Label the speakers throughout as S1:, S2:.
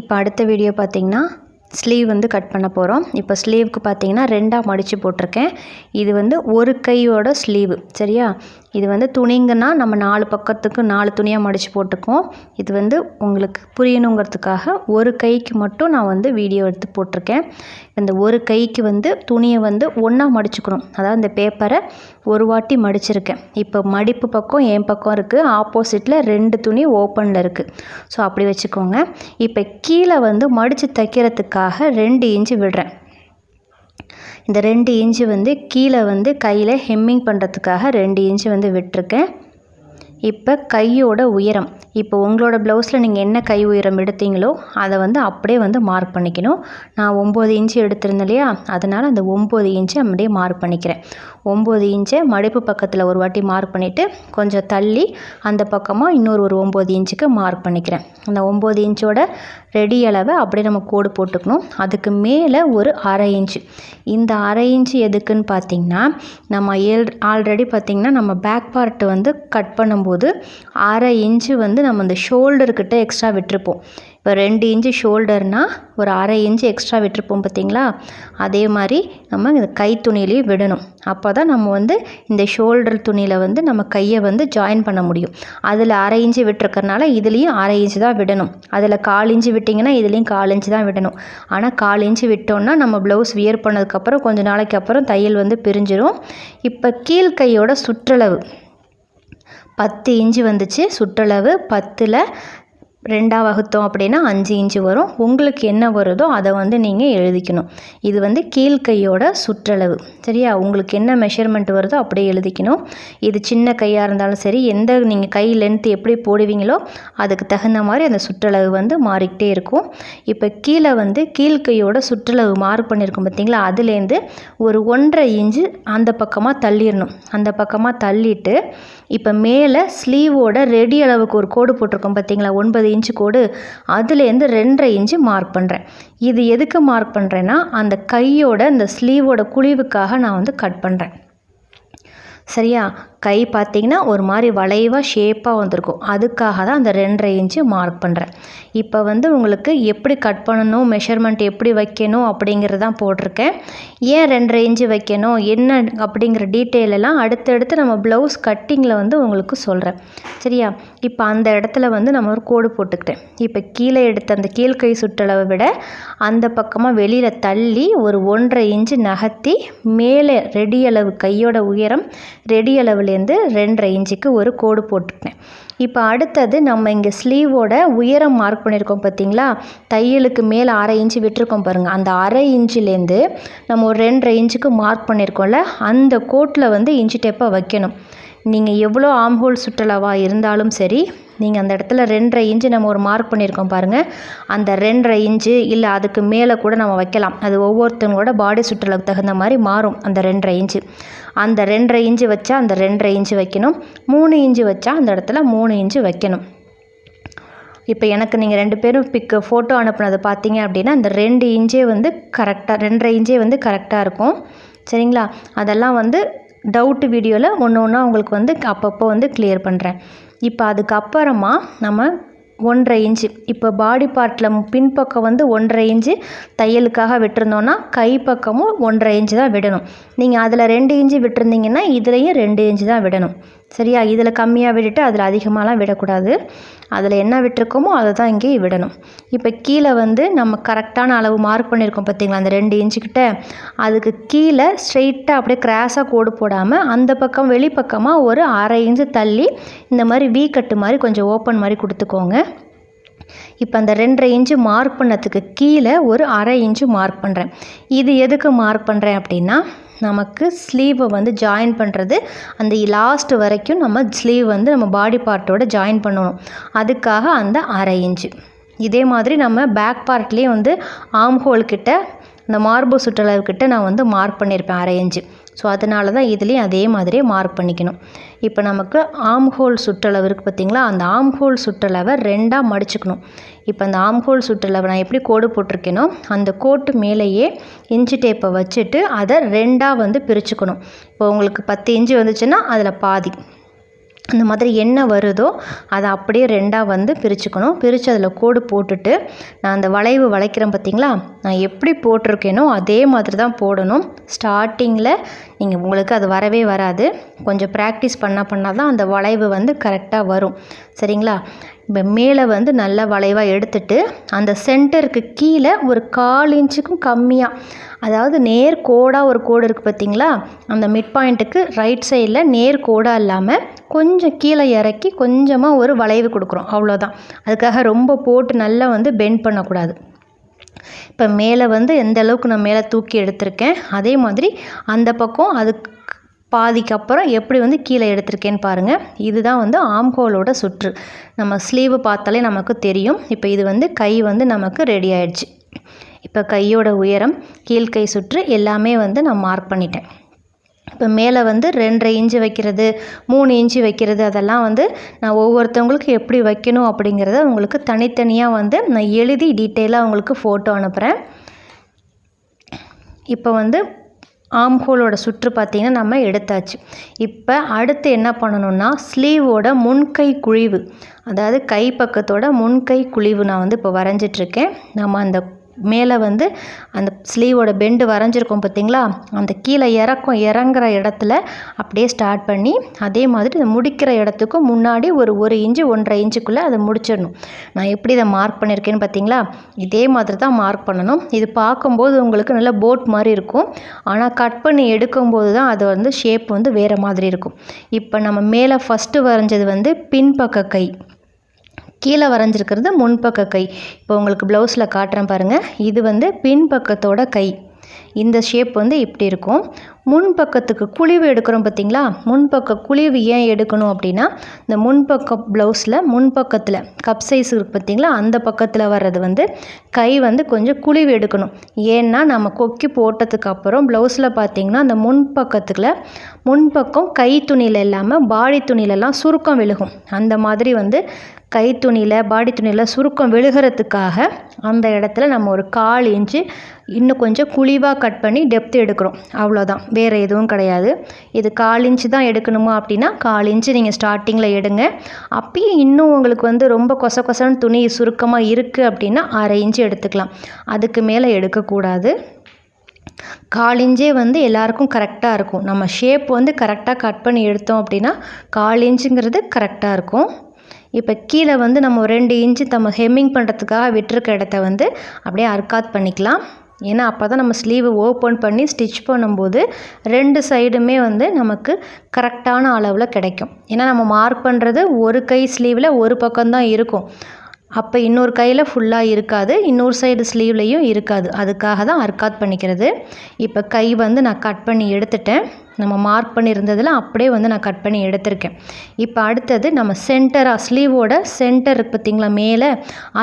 S1: இப்போ அடுத்த வீடியோ பார்த்திங்கன்னா ஸ்லீவ் வந்து கட் பண்ண போகிறோம் இப்போ ஸ்லீவுக்கு பார்த்தீங்கன்னா ரெண்டாக மடித்து போட்டிருக்கேன். இது வந்து ஒரு கையோட ஸ்லீவு சரியா? இது வந்து துணிங்கன்னா நம்ம நாலு பக்கத்துக்கு நாலு துணியாக மடித்து போட்டுக்குவோம். இது வந்து உங்களுக்கு புரியணுங்கிறதுக்காக ஒரு கைக்கு மட்டும் நான் வந்து வீடியோ எடுத்து போட்டிருக்கேன். இந்த ஒரு கைக்கு வந்து துணியை வந்து ஒன்றா மடிச்சுக்கணும். அதாவது இந்த பேப்பரை ஒரு வாட்டி மடிச்சிருக்கேன். இப்போ மடிப்பு பக்கம் என் பக்கம் இருக்குது ஆப்போசிட்டில் ரெண்டு துணி ஓப்பனில் இருக்குது ஸோ அப்படி வச்சுக்கோங்க. இப்போ கீழே வந்து மடித்து தைக்கிறதுக்காக ரெண்டு இன்ச்சு விடுறேன். இந்த ரெண்டு இன்ச்சு வந்து கீழே வந்து கையில் ஹெம்மிங் பண்ணுறதுக்காக ரெண்டு இன்ச்சு வந்து விட்டிருக்கேன். இப்போ கையோட உயரம் இப்போ உங்களோட ப்ளவுஸில் நீங்கள் என்ன கை உயரம் எடுத்தீங்களோ அதை வந்து அப்படியே வந்து மார்க் பண்ணிக்கணும். நான் ஒம்பது இன்ச்சு எடுத்திருந்தேன் இல்லையா? அதனால் அந்த ஒம்பது இன்ச்சு அப்படியே மார்க் பண்ணிக்கிறேன். ஒம்பது இன்ச்சை மடிப்பு பக்கத்தில் ஒரு வாட்டி மார்க் பண்ணிவிட்டு கொஞ்சம் தள்ளி அந்த பக்கமாக இன்னொரு ஒரு ஒம்பது இன்ச்சுக்கு மார்க் பண்ணிக்கிறேன். அந்த ஒம்பது இன்ச்சோட ரெடி அளவை அப்படியே நம்ம கோடு போட்டுக்கணும். அதுக்கு மேலே ஒரு அரை இன்ச்சு. இந்த அரை இன்ச்சு எதுக்குன்னு பார்த்தீங்கன்னா நம்ம ஏல் ஆல்ரெடி பார்த்திங்கன்னா நம்ம பேக் பார்ட்டு வந்து கட் பண்ணும்போது அரை இன்ச்சு வந்து நம்ம இந்த ஷோல்டர்கிட்ட எக்ஸ்ட்ரா விட்டுருப்போம். இப்போ ரெண்டு இன்ச்சு ஷோல்டர்னால் ஒரு அரை இன்ச்சு எக்ஸ்ட்ரா விட்டுருப்போம் பார்த்தீங்களா? அதே மாதிரி நம்ம இந்த கை துணியிலையும் விடணும். அப்போ தான் நம்ம வந்து இந்த ஷோல்டர் துணியில் வந்து நம்ம கையை வந்து ஜாயின் பண்ண முடியும். அதில் அரை இன்ச்சு விட்டுருக்கறனால இதுலேயும் அரை இன்ச்சு தான் விடணும். அதில் கால் இன்ச்சு விட்டிங்கன்னா இதுலேயும் கால் இன்ச்சு தான் விடணும். ஆனால் கால் இன்ச்சு விட்டோன்னா நம்ம ப்ளவுஸ் வியர் பண்ணதுக்கப்புறம் கொஞ்சம் நாளைக்கு அப்புறம் தையல் வந்து பிரிஞ்சிடும் இப்போ கீழ்கையோட சுற்றளவு பத்து இன்ச்சு வந்துச்சு. சுற்றளவு பத்தில் ரெண்டாக வகுத்தோம் அப்படின்னா அஞ்சு இன்ச்சு வரும். உங்களுக்கு என்ன வருதோ அதை வந்து நீங்கள் எழுதிக்கணும். இது வந்து கீழ்கையோட சுற்றளவு. சரியா? உங்களுக்கு என்ன மெஷர்மெண்ட் வருதோ அப்படியே எழுதிக்கணும். இது சின்ன கையாக இருந்தாலும் சரி எந்த நீங்கள் கை லென்த் எப்படி போடுவீங்களோ அதுக்கு தகுந்த மாதிரி அந்த சுற்றளவு வந்து மாறிக்கிட்டே இருக்கும். இப்போ கீழே வந்து கீழ்கையோட சுற்றளவு மார்க் பண்ணியிருக்கோம் பார்த்தீங்களா? அதுலேருந்து ஒரு ஒன்றரை இன்ச்சு அந்த பக்கமாக தள்ளிடணும். அந்த பக்கமாக தள்ளிட்டு இப்போ மேலே ஸ்லீவோட ரெடி அளவுக்கு ஒரு கோடு போட்டிருக்கோம் பார்த்தீங்களா? ஒன்பது இன்ச்சு கோடு அதுலேருந்து ரெண்டரை இன்ச்சு மார்க் பண்ணுறேன் இது எதுக்கு மார்க் பண்ணுறேன்னா அந்த கையோட இந்த ஸ்லீவோட குழிவுக்காக நான் வந்து கட் பண்ணுறேன் சரியா? கை பார்த்திங்கன்னா ஒரு மாதிரி வளைவாக ஷேப்பாக வந்திருக்கும். அதுக்காக தான் அந்த ரெண்டரை இன்ச்சு மார்க் பண்ணுறேன் இப்போ வந்து உங்களுக்கு எப்படி கட் பண்ணணும் மெஷர்மெண்ட் எப்படி வைக்கணும் அப்படிங்கிறது தான் போட்டிருக்கேன். ஏன் ரெண்டரை இன்ச்சு வைக்கணும் என்ன அப்படிங்கிற டீட்டெயில் எல்லாம் அடுத்தடுத்து நம்ம ப்ளவுஸ் கட்டிங்கில் வந்து உங்களுக்கு சொல்கிறேன் சரியா? இப்போ அந்த இடத்துல வந்து நம்ம ஒரு கோடு போட்டுக்கிட்டேன். இப்போ கீழே எடுத்த அந்த கீழ்கை சுற்றளவை விட அந்த பக்கமாக வெளியில் தள்ளி ஒரு ஒன்றரை இன்ச்சு நகர்த்தி மேலே ரெடி அளவு கையோட உயரம் ரெடி அளவுலேருந்து ரெண்டரை இன்ச்சுக்கு ஒரு கோடு போட்டுருக்கேன் இப்போ அடுத்தது நம்ம இங்கே ஸ்லீவோட உயரம் மார்க் பண்ணியிருக்கோம் பார்த்தீங்களா? தையலுக்கு மேலே அரை இன்ச்சு விட்டுருக்கோம் பாருங்கள் அந்த அரை இன்ச்சுலேருந்து நம்ம ஒரு ரெண்டரை இன்ச்சுக்கு மார்க் பண்ணியிருக்கோம்ல அந்த கோட்டில் வந்து இன்ச்சு டேப்பை வைக்கணும். நீங்கள் எவ்வளோ ஆம்ஹோல் சுற்றளவாக இருந்தாலும் சரி நீங்கள் அந்த இடத்துல ரெண்டரை இன்ச்சு நம்ம ஒரு மார்க் பண்ணியிருக்கோம் பாருங்கள் அந்த ரெண்டரை இன்ச்சு இல்லை அதுக்கு மேலே கூட நம்ம வைக்கலாம். அது ஒவ்வொருத்தவங்களோட பாடி சுற்றளவுக்கு தகுந்த மாதிரி மாறும் அந்த ரெண்டரை இன்ச்சு. அந்த ரெண்டரை இன்ச்சு வச்சா அந்த ரெண்டரை இன்ச்சு வைக்கணும். மூணு இன்ச்சு வச்சா அந்த இடத்துல மூணு இன்ச்சு வைக்கணும். இப்போ எனக்கு நீங்கள் ரெண்டு பேரும் பிக்கு ஃபோட்டோ அனுப்புனதை பார்த்தீங்க அப்படின்னா அந்த ரெண்டு இன்ச்சே வந்து கரெக்டாக ரெண்டரை இன்ச்சே வந்து கரெக்டாக இருக்கும். சரிங்களா? அதெல்லாம் வந்து டவுட்டு வீடியோவில் ஒன்று ஒன்றா உங்களுக்கு வந்து அப்பப்போ வந்து கிளியர் பண்ணுறேன் இப்போ அதுக்கப்புறமா நம்ம ஒன்றரை இன்ச்சு. இப்போ பாடி பார்ட்டில் பின்பக்கம் வந்து ஒன்றரை இன்ச்சு தையலுக்காக விட்டுருந்தோன்னா கை பக்கமும் ஒன்றரை இன்ச்சு தான் விடணும். நீங்கள் அதில் ரெண்டு இன்ச்சு விட்டுருந்தீங்கன்னா இதுலேயும் ரெண்டு இன்ச்சு தான் விடணும். சரியா? இதில் கம்மியாக விட்டுட்டு அதில் அதிகமாகலாம் விடக்கூடாது. அதில் என்ன விட்டுருக்கோமோ அதை தான் இங்கே விடணும். இப்போ கீழே வந்து நம்ம கரெக்டான அளவு மார்க் பண்ணியிருக்கோம் பார்த்திங்களா அந்த ரெண்டு இன்ச்சுக்கிட்ட அதுக்கு கீழே ஸ்ட்ரெயிட்டாக அப்படியே கிராஸாக கோடு போடாமல் அந்த பக்கம் வெளிப்பக்கமாக ஒரு அரை இன்ச்சு தள்ளி இந்த மாதிரி வீ கட்டு மாதிரி கொஞ்சம் ஓப்பன் மாதிரி கொடுத்துக்கோங்க. இப்போ அந்த ரெண்டரை இன்ச்சு மார்க் பண்ணதுக்கு கீழே ஒரு அரை இன்ச்சு மார்க் பண்ணுறேன் இது எதுக்கு மார்க் பண்ணுறேன் அப்படின்னா நமக்கு ஸ்லீவை வந்து ஜாயின் பண்ணுறது அந்த லாஸ்ட் வரைக்கும் நம்ம ஸ்லீவ் வந்து நம்ம பாடி பார்ட்டோட ஜாயின் பண்ணணும். அதுக்காக அந்த அரை இன்ச்சு இதே மாதிரி நம்ம பேக் பார்ட்லேயே வந்து ஆம் ஹோல் கிட்ட இந்த மார்பு சுற்றளவுக்கிட்ட நான் வந்து மார்க் பண்ணியிருப்பேன் அரை இன்ச்சு ஸோ அதனால தான் இதுலேயும் அதே மாதிரியே மார்க் பண்ணிக்கணும். இப்போ நமக்கு ஆம் ஹோல் சுற்றளவு இருக்குது பார்த்தீங்களா அந்த ஆம் ஹோல் சுற்றளவை ரெண்டாக மடிச்சுக்கணும். இப்போ அந்த ஆம் ஹோல் சுற்றளவை நான் எப்படி கோடு போட்டிருக்கேனோ அந்த கோட்டு மேலேயே இன்ச்சு டேப்பை வச்சுட்டு அதை ரெண்டாக வந்து பிரிச்சுக்கணும். இப்போ உங்களுக்கு பத்து இன்ச்சு வந்துச்சுன்னா அதில் பாதி. அந்த மாதிரி என்ன வருதோ அதை அப்படியே ரெண்டாக வந்து பிரிச்சுக்கணும். பிரித்து அதில் கோடு போட்டுட்டு நான் அந்த வளைவு வளைக்கிறேன் பார்த்தீங்களா நான் எப்படி போட்டிருக்கேனோ அதே மாதிரி தான் போடணும் ஸ்டார்டிங்கில் நீங்கள் உங்களுக்கு அது வரவே வராது. கொஞ்சம் ப்ராக்டிஸ் பண்ண பண்ணால் தான் அந்த வளைவு வந்து கரெக்டாக வரும். சரிங்களா? இப்போ மேலே வந்து நல்லா வளைவாக எடுத்துட்டு அந்த சென்டருக்கு கீழே ஒரு கால் இன்ச்சுக்கும் கம்மியாக அதாவது நேர் கோடாக ஒரு கோடு இருக்குது பார்த்தீங்களா அந்த மிட் பாயிண்ட்டுக்கு ரைட் சைடில் நேர் கோடாக இல்லாமல் கொஞ்சம் கீழே இறக்கி கொஞ்சமாக ஒரு வளைவு கொடுக்குறோம். அவ்வளோதான் அதுக்காக ரொம்ப போட்டு நல்லா வந்து பெண்ட் பண்ணக்கூடாது. இப்போ மேலே வந்து எந்த அளவுக்கு நான் மேலே தூக்கி எடுத்திருக்கேன் அதே மாதிரி அந்த பக்கம் அதுக்கு பாதிக்கு அப்புறம் எப்படி வந்து கீழே எடுத்திருக்கேன்னு பாருங்கள் இதுதான் வந்து ஆம்கோலோட சுற்று. நம்ம ஸ்லீவு பார்த்தாலே நமக்கு தெரியும். இப்போ இது வந்து கை வந்து நமக்கு ரெடி ஆயிடுச்சு. இப்போ கையோட உயரம் கீழ்கை சுற்று எல்லாமே வந்து நான் மார்க் பண்ணிட்டேன். இப்போ மேலே வந்து ரெண்டரை இன்ச்சு வைக்கிறது மூணு இன்ச்சு வைக்கிறது அதெல்லாம் வந்து நான் ஒவ்வொருத்தவங்களுக்கு எப்படி வைக்கணும் அப்படிங்கிறத உங்களுக்கு தனித்தனியாக வந்து நான் எழுதி டீட்டெயிலாக உங்களுக்கு ஃபோட்டோ அனுப்புகிறேன். இப்போ வந்து ஆம் ஹோலோட சுற்று பார்த்திங்கன்னா நம்ம எடுத்தாச்சு. இப்போ அடுத்து என்ன பண்ணணும்னா ஸ்லீவோட முன்கை குழிவு அதாவது கை பக்கத்தோட முன்கை குழிவு நான் வந்து இப்போ வரைஞ்சிட்ருக்கேன். நம்ம அந்த மேலே வந்து அந்த ஸ்லீவோட பெண்டு வரைஞ்சிருக்கோம் பார்த்தீங்களா? அந்த கீழே இறக்கும் இறங்குற இடத்துல அப்படியே ஸ்டார்ட் பண்ணி அதே மாதிரி இதை முடிக்கிற இடத்துக்கும் முன்னாடி ஒரு ஒரு இன்ச்சு ஒன்றரை இன்ச்சுக்குள்ளே அதை முடிச்சிடணும். நான் எப்படி இதை மார்க் பண்ணியிருக்கேன்னு பார்த்தீங்களா? இதே மாதிரி தான் மார்க் பண்ணணும். இது பார்க்கும்போது உங்களுக்கு நல்ல போட் மாதிரி இருக்கும். ஆனால் கட் பண்ணி எடுக்கும்போது தான் அது வந்து ஷேப் வந்து வேறு மாதிரி இருக்கும். இப்போ நம்ம மேலே ஃபஸ்ட்டு வரைஞ்சது வந்து பின்பக்க கை. கீழே வரைஞ்சிருக்கிறது முன்பக்க கை. இப்போ உங்களுக்கு ப்ளவுஸில் காட்டுறேன் பாருங்கள் இது வந்து பின்பக்கத்தோட கை. இந்த ஷேப் வந்து இப்படி இருக்கும். முன்பக்கத்துக்கு குழிவு எடுக்கிறோம் பார்த்தீங்களா முன்பக்க குழிவு ஏன் எடுக்கணும் அப்படின்னா இந்த முன்பக்க ப்ளவுஸில் முன்பக்கத்தில் கப் சைஸ் இருக்குது பார்த்தீங்களா அந்த பக்கத்தில் வர்றது வந்து கை வந்து கொஞ்சம் குழிவு எடுக்கணும். ஏன்னா நம்ம கொக்கி போட்டதுக்கு அப்புறம் ப்ளவுஸில் பார்த்தீங்கன்னா அந்த முன்பக்கத்துக்குள்ள முன்பக்கம் கை துணியில் இல்லாமல் பாடி துணியிலலாம் சுருக்கம் விழுகும். அந்த மாதிரி வந்து கை துணியில் பாடி துணியில் சுருக்கம் விழுகிறதுக்காக அந்த இடத்துல நம்ம ஒரு கால் இன்ச்சு இன்னும் கொஞ்சம் குழிவாக கட் பண்ணி டெப்த் எடுக்கிறோம். அவ்வளோதான். வேறு எதுவும் கிடையாது. இது கால் இன்ச்சு தான் எடுக்கணுமா அப்படின்னா கால் இன்ச்சு நீங்கள் ஸ்டார்டிங்கில் எடுங்க. அப்பயும் இன்னும் உங்களுக்கு வந்து ரொம்ப கொச கொசன்னு துணி சுருக்கமாக இருக்குது அப்படின்னா அரை இன்ச்சு எடுத்துக்கலாம். அதுக்கு மேலே எடுக்கக்கூடாது. கால் இஞ்சே வந்து எல்லாருக்கும் கரெக்டாக இருக்கும். நம்ம ஷேப் வந்து கரெக்டாக கட் பண்ணி எடுத்தோம் அப்படின்னா கால் இன்ச்சுங்கிறது கரெக்டாக இருக்கும். இப்போ கீழே வந்து நம்ம ரெண்டு இன்ச்சு நம்ம ஹெம்மிங் பண்ணுறதுக்காக விட்டுருக்க இடத்த வந்து அப்படியே அர்க்காத் பண்ணிக்கலாம். ஏன்னா அப்போ தான் நம்ம ஸ்லீவை ஓப்பன் பண்ணி ஸ்டிச் பண்ணும்போது ரெண்டு சைடுமே வந்து நமக்கு கரெக்டான அளவில் கிடைக்கும். ஏன்னா நம்ம மார்க் பண்ணுறது ஒரு கை ஸ்லீவில் ஒரு பக்கம்தான் இருக்கும். அப்போ இன்னொரு கையில் ஃபுல்லாக இருக்காது இன்னொரு சைடு ஸ்லீவ்லேயும் இருக்காது. அதுக்காக தான் அர்க்காத் பண்ணிக்கிறது. இப்போ கை வந்து நான் கட் பண்ணி எடுத்துட்டேன். நம்ம மார்க் பண்ணியிருந்ததில் அப்படியே வந்து நான் கட் பண்ணி எடுத்திருக்கேன். இப்போ அடுத்தது நம்ம சென்டராக ஸ்லீவோட சென்டர் பார்த்திங்களா மேலே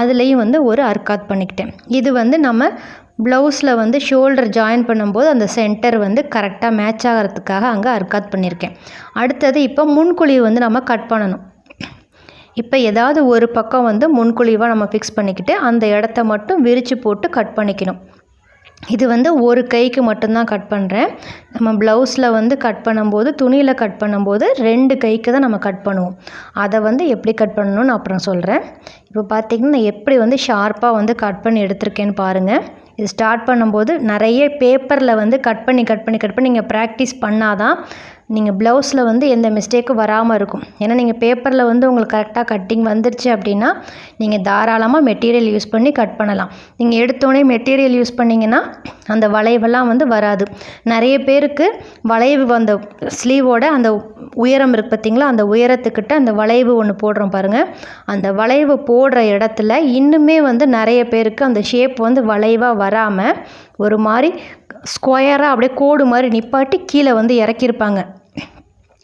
S1: அதுலேயும் வந்து ஒரு அர்க்காத் பண்ணிக்கிட்டேன். இது வந்து நம்ம ப்ளவுஸில் வந்து ஷோல்டர் ஜாயின் பண்ணும்போது அந்த சென்டர் வந்து கரெக்டாக மேட்ச் ஆகிறதுக்காக அங்கே அர்க்காத் பண்ணியிருக்கேன் அடுத்தது இப்போ முன்குழி வந்து நம்ம கட் பண்ணணும். இப்போ ஏதாவது ஒரு பக்கம் வந்து முன்குழிவாக நம்ம ஃபிக்ஸ் பண்ணிக்கிட்டு அந்த இடத்த மட்டும் விரித்து போட்டு கட் பண்ணிக்கணும். இது வந்து ஒரு கைக்கு மட்டும்தான் கட் பண்ணுறேன் நம்ம ப்ளவுஸில் வந்து கட் பண்ணும்போது துணியில் கட் பண்ணும்போது ரெண்டு கைக்கு தான் நம்ம கட் பண்ணுவோம். அதை வந்து எப்படி கட் பண்ணணும்னு அப்புறம் சொல்கிறேன் இப்போ பார்த்திங்கன்னா நான் எப்படி வந்து ஷார்ப்பாக வந்து கட் பண்ணி எடுத்திருக்கேன்னு பாருங்கள் இது ஸ்டார்ட் பண்ணும்போது நிறைய பேப்பரில் வந்து கட் பண்ணி கட் பண்ணி கட் பண்ணி நீங்கள் ப்ராக்டிஸ் பண்ணால் தான் நீங்கள் ப்ளவுஸில் வந்து எந்த மிஸ்டேக்கும் வராமல் இருக்கும். ஏன்னா நீங்கள் பேப்பரில் வந்து உங்களுக்கு கரெக்டாக கட்டிங் வந்துருச்சு அப்படின்னா நீங்கள் தாராளமாக மெட்டீரியல் யூஸ் பண்ணி கட் பண்ணலாம். நீங்கள் எடுத்தோடனே மெட்டீரியல் யூஸ் பண்ணிங்கன்னா அந்த வளைவெல்லாம் வந்து வராது. நிறைய பேருக்கு வளைவு அந்த ஸ்லீவோட அந்த உயரம் இருக்குது பார்த்திங்களா அந்த உயரத்துக்கிட்ட அந்த வளைவு ஒன்று போடுறோம் பாருங்கள் அந்த வளைவு போடுற இடத்துல இன்னுமே வந்து நிறைய பேருக்கு அந்த ஷேப் வந்து வளைவாக வராமல் ஒரு மாதிரி ஸ்கொயராக அப்படியே கோடு மாதிரி நிப்பாட்டி கீழே வந்து இறக்கியிருப்பாங்க.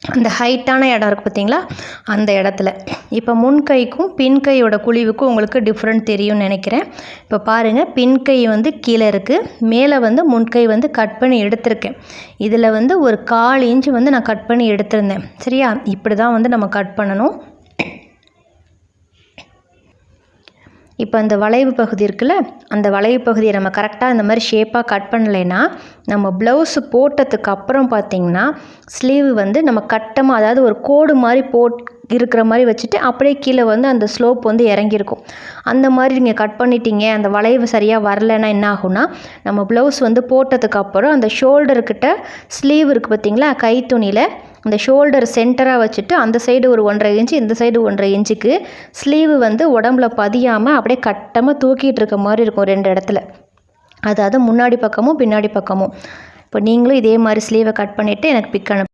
S1: அந்த ஹைட்டான இடம் இருக்குது பார்த்தீங்களா? அந்த இடத்துல. இப்போ முன்கைக்கும் பின்கையோட குழிவுக்கும் உங்களுக்கு டிஃப்ரெண்ட் தெரியும்னு நினைக்கிறேன். இப்போ பாருங்கள் பின்கை வந்து கீழே இருக்குது மேலே வந்து முன்கை வந்து கட் பண்ணி எடுத்திருக்கேன். இதில் வந்து ஒரு கால் இன்ச்சு வந்து நான் கட் பண்ணி எடுத்திருந்தேன். சரியா? இப்படி தான் வந்து நம்ம கட் பண்ணணும். இப்போ அந்த வளைவு பகுதி இருக்குல்ல அந்த வளைவு பகுதியை நம்ம கரெக்டாக இந்த மாதிரி ஷேப்பாக கட் பண்ணலைன்னா நம்ம ப்ளவுஸு போட்டதுக்கு அப்புறம் பார்த்திங்கன்னா ஸ்லீவ் வந்து நம்ம கட்டமாக அதாவது ஒரு கோடு மாதிரி போட் இருக்கிற மாதிரி வச்சுட்டு அப்படியே கீழே வந்து அந்த ஸ்லோப் வந்து இறங்கியிருக்கும். அந்த மாதிரி நீங்கள் கட் பண்ணிட்டீங்க அந்த வளைவு சரியாக வரலைன்னா என்ன ஆகும்னா நம்ம ப்ளவுஸ் வந்து போட்டதுக்கப்புறம் அந்த ஷோல்டர்கிட்ட ஸ்லீவ் இருக்குது பார்த்தீங்களா கை துணியில் அந்த ஷோல்டர் சென்டராக வச்சுட்டு அந்த சைடு ஒரு ஒன்றரை இன்ச்சு இந்த சைடு ஒன்றரை இன்ச்சுக்கு ஸ்லீவு வந்து உடம்புல பதியாமல் அப்படியே கட்டமாக தூக்கிட்டு இருக்க மாதிரி இருக்கும் ரெண்டு இடத்துல. அதாவது முன்னாடி பக்கமும் பின்னாடி பக்கமும். இப்போ நீங்களும் இதே மாதிரி ஸ்லீவை கட் பண்ணிவிட்டு எனக்கு பிக் அனுப்பு